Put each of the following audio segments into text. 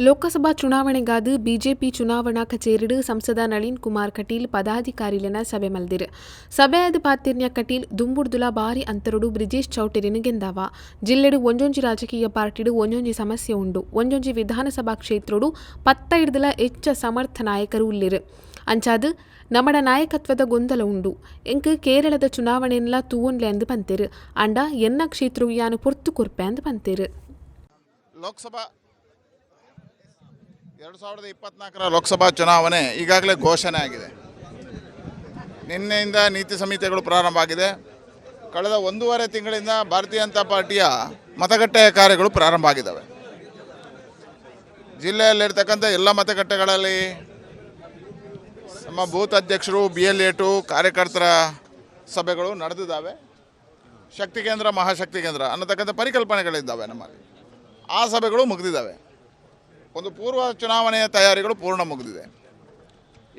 Lok Sabha ಚುನಾವಣೆಗಾದ BJP ಚುನಾವಣಾ ಕಚೇರಿಡು ಸಂಸದ ನಳಿನ್ ಕುಮಾರ್ ಕಟೀಲ್ ಪದಾಧಿಕಾರಿಲೆನ ಸಭೆ ಮಲ್ದಿರು. ಸಭೆಯಾದ ಪಾತಿರ್ನ್ಯ ಕಟೀಲ್ ದುಂಬುಡ್ದುಲ ಬಾರಿ ಅಂತರುಡು ಬ್ರಿಜೇಶ್ ಚೌಟರಿನ ಗೆಂದಾವ. ಜಿಲ್ಲೆಡು ಒಂಜೊಂಜಿ ರಾಜಕೀಯ ಪಾರ್ಟಿಡು ಒಂಜೊಂಜಿ ಸಮಸ್ಯೆ ಉಂಡು. ಒಂಜೊಂಜಿ ವಿಧಾನಸಭಾ ಕ್ಷೇತ್ರಡು ಪತ್ತೈಡ್ದಲ ಹೆಚ್ಚ ಸಮರ್ಥ ನಾಯಕರು ಉಳ್ಳಿರು. ಅಂಚಾದು ನಮ್ಮಡ ನಾಯಕತ್ವದ ಗೊಂದಲ ಉಂಡು. ಎಂಕ್ ಕೇರಳದ ಚುನಾವಣೆನ್ಲ ತೂವೊನ್ಲೆ ಅಂದು ಪಂತೇರು. ಅಂಡ ಎನ್ನ ಕ್ಷೇತ್ರವು ಯಾನು ಪೊರ್ತು ಕೊರ್ಪೆ ಅಂದು ಪಂತೇರು. ಲೋಕಸಭಾ ಎರಡು ಸಾವಿರದ ಇಪ್ಪತ್ನಾಲ್ಕರ ಲೋಕಸಭಾ ಚುನಾವಣೆ ಈಗಾಗಲೇ ಘೋಷಣೆ ಆಗಿದೆ. ನಿನ್ನೆಯಿಂದ ನೀತಿ ಸಂಹಿತೆಗಳು ಪ್ರಾರಂಭ ಆಗಿದೆ. ಕಳೆದ ಒಂದೂವರೆ ತಿಂಗಳಿಂದ ಭಾರತೀಯ ಜನತಾ ಪಾರ್ಟಿಯ ಮತಗಟ್ಟೆ ಕಾರ್ಯಗಳು ಪ್ರಾರಂಭ ಆಗಿದ್ದಾವೆ. ಜಿಲ್ಲೆಯಲ್ಲಿರ್ತಕ್ಕಂಥ ಎಲ್ಲ ಮತಗಟ್ಟೆಗಳಲ್ಲಿ ನಮ್ಮ ಬೂತ್ ಅಧ್ಯಕ್ಷರು ಬಿ ಎಲ್ ಎಟು ಕಾರ್ಯಕರ್ತರ ಸಭೆಗಳು ನಡೆದಿದ್ದಾವೆ. ಶಕ್ತಿ ಕೇಂದ್ರ, ಮಹಾಶಕ್ತಿ ಕೇಂದ್ರ ಅನ್ನತಕ್ಕಂಥ ಪರಿಕಲ್ಪನೆಗಳಿದ್ದಾವೆ ನಮ್ಮಲ್ಲಿ. ಆ ಸಭೆಗಳು ಮುಗಿದಿದ್ದಾವೆ. ಒಂದು ಪೂರ್ವ ಚುನಾವಣೆಯ ತಯಾರಿಗಳು ಪೂರ್ಣ ಮುಗಿದಿದೆ.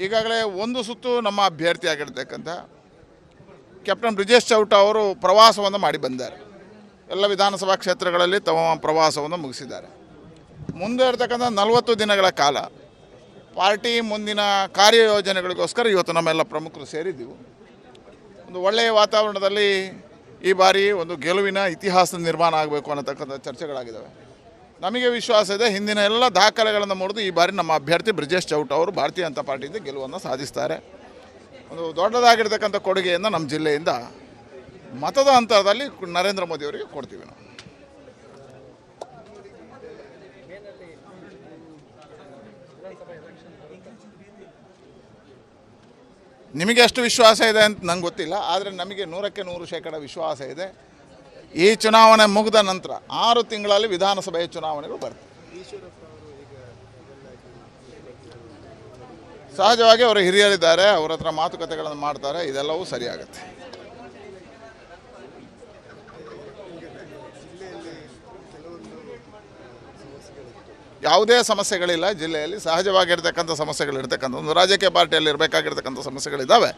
ಈಗಾಗಲೇ ಒಂದು ಸುತ್ತು ನಮ್ಮ ಅಭ್ಯರ್ಥಿಯಾಗಿರ್ತಕ್ಕಂಥ ಕ್ಯಾಪ್ಟನ್ ಬ್ರಿಜೇಶ್ ಚೌಟ ಅವರು ಪ್ರವಾಸವನ್ನು ಮಾಡಿ ಬಂದಿದ್ದಾರೆ ಎಲ್ಲ ವಿಧಾನಸಭಾ ಕ್ಷೇತ್ರಗಳಲ್ಲಿ ತಮ್ಮ ಪ್ರವಾಸವನ್ನು ಮುಗಿಸಿದ್ದಾರೆ. ಮುಂದೆ ಇರತಕ್ಕಂಥ ನಲವತ್ತು ದಿನಗಳ ಕಾಲ ಪಾರ್ಟಿ ಮುಂದಿನ ಕಾರ್ಯಯೋಜನೆಗಳಿಗೋಸ್ಕರ ಇವತ್ತು ನಮ್ಮೆಲ್ಲ ಪ್ರಮುಖರು ಸೇರಿದ್ದೆವು. ಒಂದು ಒಳ್ಳೆಯ ವಾತಾವರಣದಲ್ಲಿ ಈ ಬಾರಿ ಒಂದು ಗೆಲುವಿನ ಇತಿಹಾಸ ನಿರ್ಮಾಣ ಆಗಬೇಕು ಅನ್ನತಕ್ಕಂಥ ಚರ್ಚೆಗಳಾಗಿದ್ದಾವೆ. ನಮಗೆ ವಿಶ್ವಾಸ ಇದೆ, ಹಿಂದಿನ ಎಲ್ಲ ದಾಖಲೆಗಳನ್ನು ಮುರಿದು ಈ ಬಾರಿ ನಮ್ಮ ಅಭ್ಯರ್ಥಿ ಬ್ರಿಜೇಶ್ ಚೌಟ್ ಅವರು ಭಾರತೀಯ ಜನತಾ ಪಾರ್ಟಿಯಿಂದ ಗೆಲುವನ್ನು ಸಾಧಿಸ್ತಾರೆ. ಒಂದು ದೊಡ್ಡದಾಗಿರ್ತಕ್ಕಂಥ ಕೊಡುಗೆಯನ್ನು ನಮ್ಮ ಜಿಲ್ಲೆಯಿಂದ ಮತದ ಅಂತರದಲ್ಲಿ ನರೇಂದ್ರ ಮೋದಿ ಅವರಿಗೆ ಕೊಡ್ತೀವಿ ನಾವು. ನಿಮಗೆ ಎಷ್ಟು ವಿಶ್ವಾಸ ಇದೆ ಅಂತ ನಂಗೆ ಗೊತ್ತಿಲ್ಲ, ಆದರೆ ನಮಗೆ ನೂರಕ್ಕೆ ನೂರು ಶೇಕಡ ವಿಶ್ವಾಸ ಇದೆ. ಈ ಚುನಾವಣೆ ಮುಗಿದ ನಂತರ ಆರು ತಿಂಗಳಲ್ಲಿ ವಿಧಾನಸಭೆಯ ಚುನಾವಣೆಗಳು ಬರ್ತವೆ. ಸಹಜವಾಗಿ ಅವರು ಹಿರಿಯರಿದ್ದಾರೆ, ಅವ್ರ ಹತ್ರ ಮಾತುಕತೆಗಳನ್ನು ಮಾಡ್ತಾರೆ, ಇದೆಲ್ಲವೂ ಸರಿಯಾಗುತ್ತೆ. ಯಾವುದೇ ಸಮಸ್ಯೆಗಳಿಲ್ಲ, ಜಿಲ್ಲೆಯಲ್ಲಿ ಸಹಜವಾಗಿರ್ತಕ್ಕಂಥ ಸಮಸ್ಯೆಗಳಿರ್ತಕ್ಕಂಥ ಒಂದು ರಾಜಕೀಯ ಪಾರ್ಟಿಯಲ್ಲಿ ಇರಬೇಕಾಗಿರ್ತಕ್ಕಂಥ ಸಮಸ್ಯೆಗಳಿದ್ದಾವೆ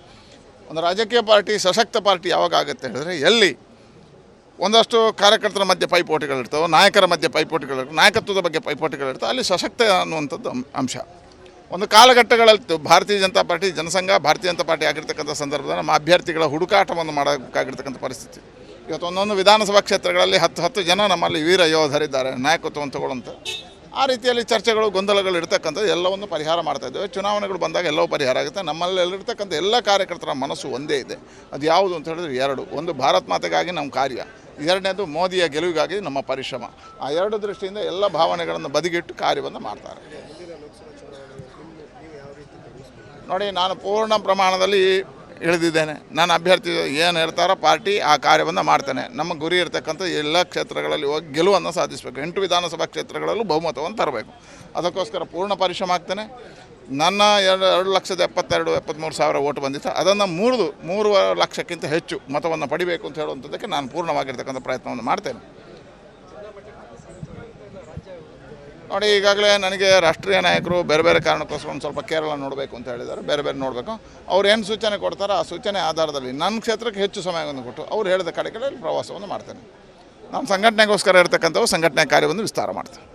ಒಂದು ರಾಜಕೀಯ ಪಾರ್ಟಿ, ಸಶಕ್ತ ಪಾರ್ಟಿ ಯಾವಾಗ ಆಗುತ್ತೆ ಹೇಳಿದ್ರೆ, ಎಲ್ಲಿ ಒಂದಷ್ಟು ಕಾರ್ಯಕರ್ತರ ಮಧ್ಯೆ ಪೈಪೋಟಿಗಳಿರ್ತವೆ, ನಾಯಕರ ಮಧ್ಯೆ ಪೈಪೋಟಿಗಳಿರ್ತವೆ, ನಾಯಕತ್ವದ ಬಗ್ಗೆ ಪೈಪೋಟಿಗಳಿರ್ತವೆ, ಅಲ್ಲಿ ಸಶಕ್ತ ಅನ್ನುವಂಥದ್ದು ಅಂಶ. ಒಂದು ಕಾಲಘಟ್ಟಗಳಲ್ಲಿ ಭಾರತೀಯ ಜನತಾ ಪಾರ್ಟಿ, ಜನಸಂಘ, ಭಾರತೀಯ ಜನತಾ ಪಾರ್ಟಿ ಆಗಿರ್ತಕ್ಕಂಥ ಸಂದರ್ಭದಲ್ಲಿ ನಮ್ಮ ಅಭ್ಯರ್ಥಿಗಳ ಹುಡುಕಾಟವನ್ನು ಮಾಡಬೇಕಾಗಿರ್ತಕ್ಕಂಥ ಪರಿಸ್ಥಿತಿ. ಇವತ್ತು ಒಂದೊಂದು ವಿಧಾನಸಭಾ ಕ್ಷೇತ್ರಗಳಲ್ಲಿ ಹತ್ತು ಹತ್ತು ಜನ ನಮ್ಮಲ್ಲಿ ವೀರ ಯೋಧರಿದ್ದಾರೆ, ನಾಯಕತ್ವವನ್ನು ತಗೊಳ್ಳುವಂಥ ಆ ರೀತಿಯಲ್ಲಿ ಚರ್ಚೆಗಳು, ಗೊಂದಲಗಳು ಇರ್ತಕ್ಕಂಥದ್ದು ಎಲ್ಲವನ್ನು ಪರಿಹಾರ ಮಾಡ್ತಾ ಇದ್ದೇವೆ. ಚುನಾವಣೆಗಳು ಬಂದಾಗ ಎಲ್ಲವೂ ಪರಿಹಾರ ಆಗುತ್ತೆ. ನಮ್ಮಲ್ಲಿರ್ತಕ್ಕಂಥ ಎಲ್ಲ ಕಾರ್ಯಕರ್ತರ ಮನಸ್ಸು ಒಂದೇ ಇದೆ. ಅದು ಯಾವುದು ಅಂತ ಹೇಳಿದ್ರೆ ಎರಡು. ಒಂದು ಭಾರತ್ ಮಾತೆಗಾಗಿ ನಮ್ಮ ಕಾರ್ಯ. ಎರಡನೇದು ಮೋದಿಯ ಗೆಲುವಿಗಾಗಿ ನಮ್ಮ ಪರಿಶ್ರಮ. ಆ ಎರಡು ದೃಷ್ಟಿಯಿಂದ ಎಲ್ಲ ಭಾವನೆಗಳನ್ನು ಬದಿಗಿಟ್ಟು ಕಾರ್ಯವನ್ನು ಮಾಡ್ತಾರೆ. ನೋಡಿ, ನಾನು ಪೂರ್ಣ ಪ್ರಮಾಣದಲ್ಲಿ ಇಳಿದಿದ್ದೇನೆ ನಾನು ಅಭ್ಯರ್ಥಿ ಏನು ಹೇಳ್ತಾರೋ ಪಾರ್ಟಿ ಆ ಕಾರ್ಯವನ್ನು ಮಾಡ್ತೇನೆ. ನಮ್ಮ ಗುರಿ ಇರತಕ್ಕಂಥ ಎಲ್ಲ ಕ್ಷೇತ್ರಗಳಲ್ಲಿ ಹೋಗಿ ಗೆಲುವನ್ನು ಸಾಧಿಸಬೇಕು. ಎಂಟು ವಿಧಾನಸಭಾ ಕ್ಷೇತ್ರಗಳಲ್ಲೂ ಬಹುಮತವನ್ನು ತರಬೇಕು. ಅದಕ್ಕೋಸ್ಕರ ಪೂರ್ಣ ಪರಿಶ್ರಮ ಆಗ್ತೇನೆ. ನನ್ನ ಎರಡು ಎರಡು ಲಕ್ಷದ ಎಪ್ಪತ್ತೆರಡು ಎಪ್ಪತ್ತ್ಮೂರು ಸಾವಿರ ಓಟು ಬಂದಿತ್ತು. ಅದನ್ನು ಮೂರು ಮೂರು ಲಕ್ಷಕ್ಕಿಂತ ಹೆಚ್ಚು ಮತವನ್ನು ಪಡಿಬೇಕು ಅಂತ ಹೇಳುವಂಥದ್ದಕ್ಕೆ ನಾನು ಪೂರ್ಣವಾಗಿರ್ತಕ್ಕಂಥ ಪ್ರಯತ್ನವನ್ನು ಮಾಡ್ತೇನೆ. ನೋಡಿ, ಈಗಾಗಲೇ ನನಗೆ ರಾಷ್ಟ್ರೀಯ ನಾಯಕರು ಬೇರೆ ಬೇರೆ ಕಾರಣಕ್ಕೋಸ್ಕರ ಒಂದು ಸ್ವಲ್ಪ ಕೇರಳ ನೋಡಬೇಕು ಅಂತ ಹೇಳಿದ್ದಾರೆ, ಬೇರೆ ಬೇರೆ ನೋಡಬೇಕು. ಅವ್ರು ಏನು ಸೂಚನೆ ಕೊಡ್ತಾರೋ ಆ ಸೂಚನೆ ಆಧಾರದಲ್ಲಿ ನನ್ನ ಕ್ಷೇತ್ರಕ್ಕೆ ಹೆಚ್ಚು ಸಮಯವನ್ನು ಕೊಟ್ಟು ಅವ್ರು ಹೇಳಿದ ಕಡೆ ಕಡೆಗಳಲ್ಲಿ ಪ್ರವಾಸವನ್ನು ಮಾಡ್ತೇನೆ. ನಮ್ಮ ಸಂಘಟನೆಗೋಸ್ಕರ ಇರತಕ್ಕಂಥವು ಸಂಘಟನೆ ಕಾರ್ಯವನ್ನು ವಿಸ್ತಾರ ಮಾಡ್ತೇನೆ.